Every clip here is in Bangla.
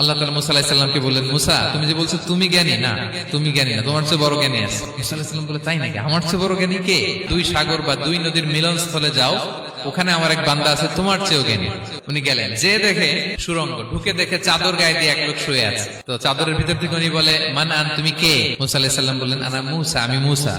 আল্লাহ তালা মুসা আলাহিসাল্লামকে বললেন, মুসা, তুমি যে বলছো তুমি জ্ঞানী, না, তুমি জ্ঞানী না, তোমার চেয়ে বড় জ্ঞানী আছে। মুসা আলাহিসাল্লাম বলে, তাই নাকি? আমার চেয়ে বড় জ্ঞানী কে? দুই সাগর বা দুই নদীর মিলন স্থলে যাও, ওখানে আমার এক বান্দা আছে, তোমার চেয়েও জ্ঞানী। উনি গেলেন, যে দেখে সুরঙ্গ, ঢুকে দেখে চাদর গায়ে দিয়ে এক লোক শুয়ে আছে। তো চাদরের ভিতর থেকে উনি বলে, মান আন, তুমি কে? মুসা আলাহিসাল্লাম বললেন, আনা মুসা, আমি মুসা।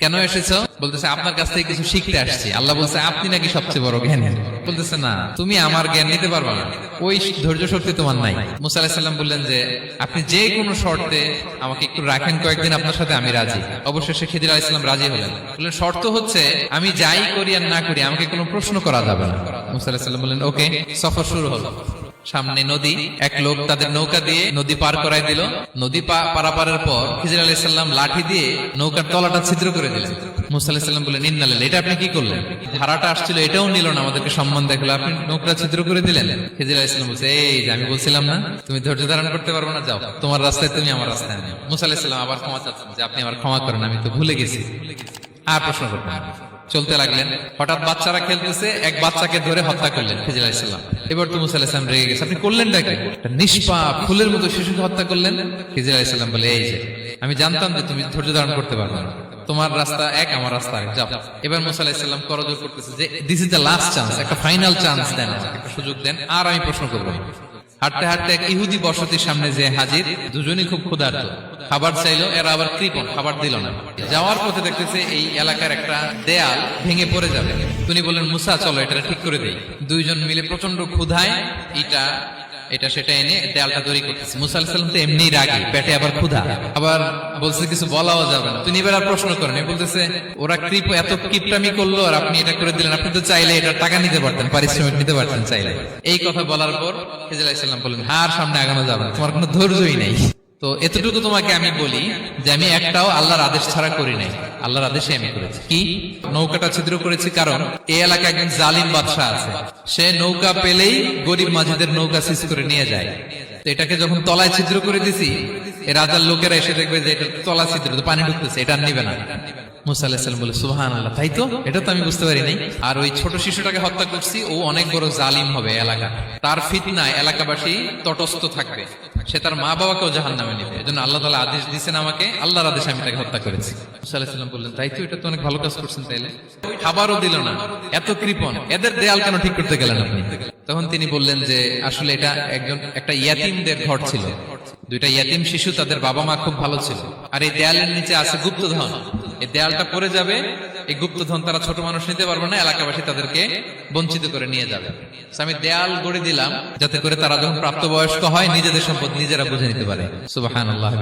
কেন এসেছ? বলতেছে, আপনার কাছ থেকে কিছু শিখতে আসছি। আল্লাহ বলছে, আপনি নাকি সবচেয়ে বড় জ্ঞানী? বলতেছে না, তুমি আমার জ্ঞান নিতে পারবা না। ওই ধৈর্য শক্তি তোমার নাই। মুসা আলাহিসাল্লাম বললেন যে, আপনি যে কোনো শর্তে আমাকে একটু রাখেন কয়েকদিন, আপনার সাথে আমি রাজি। অবশেষে খেদির আলাইসাল্লাম রাজি হলেন। বললেন, শর্ত হচ্ছে আমি যাই করি আর না করি, আমাকে কোনো প্রশ্ন করা যাবে না। মুসা আলাহিসাল্লাম বললেন, ওকে, সফর শুরু হলো। সামনে নদী, এক লোক তাদের নৌকা দিয়ে নদী পার করাই দিল। নদী পারাপারের পর খিজির আলাইসাল্লাম লাঠি দিয়ে নৌকার তলাটা ছিদ্র করে দিলেন। মুসা আলাহিসাল্লাম বললেন ইন্নালেন এটা আপনি কি করলেন? ধারাটা আসছিল, এটাও নিল না, আমাদেরকে সম্মান দেখল, আপনি নৌকা ছিদ্র করে দিলেন। খিজির আলাইসাল্লাম বলছে, এই যে আমি বলছিলাম না, তুমি ধৈর্য ধারণ করতে পারব না, যাও, তোমার রাস্তায় তুমি আমার রাস্তায় নেও মুসা আলাহিসাল্লাম আবার ক্ষমা চাচ্ছেন, যে আপনি আমার ক্ষমা করেন, আমি তো ভুলে গেছি। আর প্রশ্ন করতেন না। চলতে লাগলেন। হঠাৎ বাচ্চারা খেলতেছে, এক বাচ্চাকে ধরে হত্যা করলেন ফিজিল আলাইসাল্লাম এবার তো মুসা আলাইসালাম রেগে গেছে। আপনি করলেন নাকি নিষ্পাপ ফুলের মতো শিশুকে হত্যা করলেন? ফিজিল আলাইসাল্লাম বলে, এই যে, আমি জানতাম যে তুমি ধৈর্য ধারণ করতে পারবে না। তোমার রাস্তা এক, আমার রাস্তা এক যাও। এবার মুসা করজোর করতেছে যে this is the last chance একটা ফাইনাল চান্স দেন একটা সুযোগ দেন, আর আমি প্রশ্ন করব। হাঁটতে হাঁটতে এক ইহুদি বসতির সামনে যে হাজির, দুজনই খুব ক্ষুধার্ত। খাবার চাইলো, এরা আবার কৃপণ, খাবার দিল না। যাওয়ার পথে দেখতেছে এই এলাকার একটা দেয়াল ভেঙে পড়ে যাবে। তিনি বলেন মুসা, চলো এটা ঠিক করে দেই। দুইজন মিলে প্রচণ্ড ক্ষুধায় এটা এটা সেটা এনে দেয়ালটা তৈরি করতেছে। মুসা তো এমনি রাগি, পেটে আবার ক্ষুধা। আবার বলছে কিছু বলাও যাবে না। তিনি এবার আর প্রশ্ন করেন বলতেছে, ওরা কৃপ, এত কিপটামি করল আর আপনি এটা করে দিলেন। আপনি তো চাইলে এটা টাকা নিতে পারতেন, পারিশ্রমিক নিতে পারতেন চাইলে। এই কথা বলার পর হিজল ইসলাম বললেন, হার সামনে আগানো যাবে তোমার কোনো ধৈর্যই নেই। তো এতটুকু তোমাকে আমি বলি যে আমি একটাও আল্লাহর আদেশ ছাড়া করি নাই। আল্লাহর আদেশে আমি করেছি। কি? নৌকাটা ছিদ্র করেছি কারণ এই এলাকায় একজন জালিম বাদশাহ আছে। সে নৌকা পেলেই গরিব মাঝিদের নৌকা সিজ করে নিয়ে যায়। তো এটাকে যখন তলায় ছিদ্র করে দিছি রাজার লোকেরা এসে দেখবে যে এটা তলা ছিদ্র, তো পানি ঢুকতেছে, এটা আর নিবে না। মুসা আলাহিসাল্লাম বলে সুহান আল্লাহ তাই তো? এটা তো আমি বুঝতে পারি নাই আর ওই ছোট শিশুটাকে হত্যা করছি, ও অনেক বড় জালিম হবে এলাকা। তার ফিতনায় এলাকাবাসী তটস্থ থাকবে। সে তার মা বাবাকেও জাহান নামে নিবে। এজন্য আল্লাহ তালা আদেশ দিচ্ছেন আমাকে, আল্লাহর আদেশে আমি তাকে হত্যা করেছি। আলাহিসাল্লাম বললেন, তাই তো এটা তো অনেক ভালো কাজ করছেন তাইলে। খাবারও দিল না। এত কৃপণ। এদের দেয়াল কেন ঠিক করতে গেলেন আপনি? তখন তিনি বললেন যে, আসলে এটা একজন, একটা ইয়াতিমদের ঘর ছিল। দুইটা ইয়াতিম শিশু তাদের বাবা মা খুব ভালো ছিল। আর এই দেয়ালের নিচে আছে গুপ্তধন। এই দেয়ালটা পরে যাবে, এই গুপ্তধন তারা ছোট মানুষ নিতে পারবে না, এলাকাবাসী তাদেরকে বঞ্চিত করে নিয়ে যাবে। আমি দেয়াল গড়ে দিলাম যাতে করে তারা যখন প্রাপ্তবয়স্ক হয়, নিজেদের সম্পদ নিজেরা বুঝে নিতে পারে। সুবাহ আল্লাহ